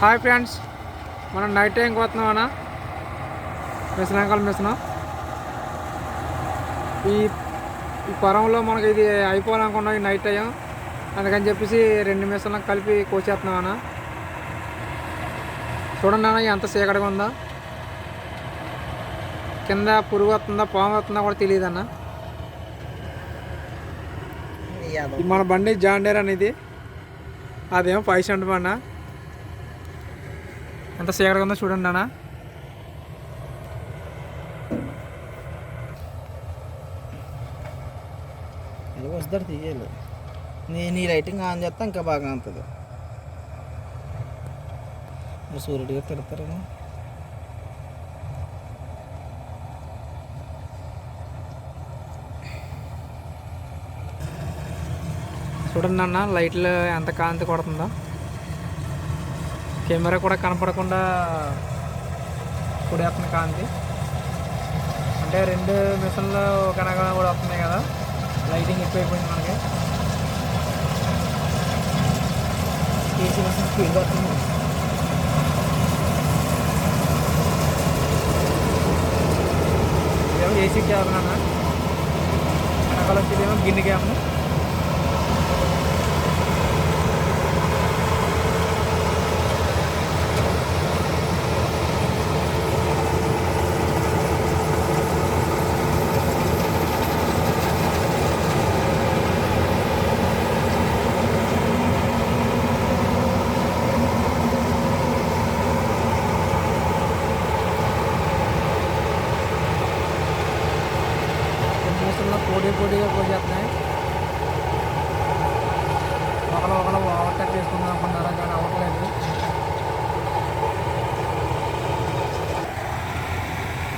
Hi friends మనం night టైంకి పోతున్నాం అన్న మిషనాంకల్ మిషన్ ఈ ఈ పొలంలో మనకి ఇది అయిపోవాలనుకున్నాం ఈ నైట్ టైం. అందుకని చెప్పేసి రెండు మిషన్లకు కలిపి కోసేస్తున్నాం అన్న చూడండి అన్న ఎంత చీకటిగా ఉందో? కింద పురుగు వస్తుందా పాము వస్తుందా కూడా తెలియదు అన్న మన బండి జాండేర్ అనేది. అదేమో ఫైవ్ సెవెంటీ అన్న ఎంత చీకటిగా ఉందో చూడండి అన్న అది వస్తాడు తీయాలి నీ నీ లైటింగ్ ఆన్ చేస్తే ఇంకా బాగా మరి సూర్యుడిగా తిడతారు చూడండి అన్న లైట్లు ఎంత కాంతి కొడుతుందో. కెమెరా కూడా కనపడకుండా కొడేస్తుంది కాంతి. అంటే రెండు మిషన్లు కనుక కూడా వస్తున్నాయి కదా లైటింగ్ ఎక్కువైపోయింది మనకి. ఏసీ మిషన్ స్పీడ్ వస్తుంది ఏమో ఏసీ క్యాబ్ అన్న. వెనకాల వచ్చేదేమో గిన్నె క్యాబ్ మిషన్లో పోటీ పోటీగా పోసేస్తున్నాయి ఒకరు ఒకరు ఓవర్టేక్ చేసుకుందాం అనుకున్నారా కానీ అవ్వట్లేదు.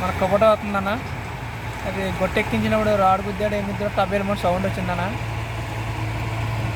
మన కబట అవుతుందన్న అది గొట్టెక్కించినప్పుడు రాడు గుద్దాడు ఏమి టబేల్ సౌండ్ వచ్చిందన్న.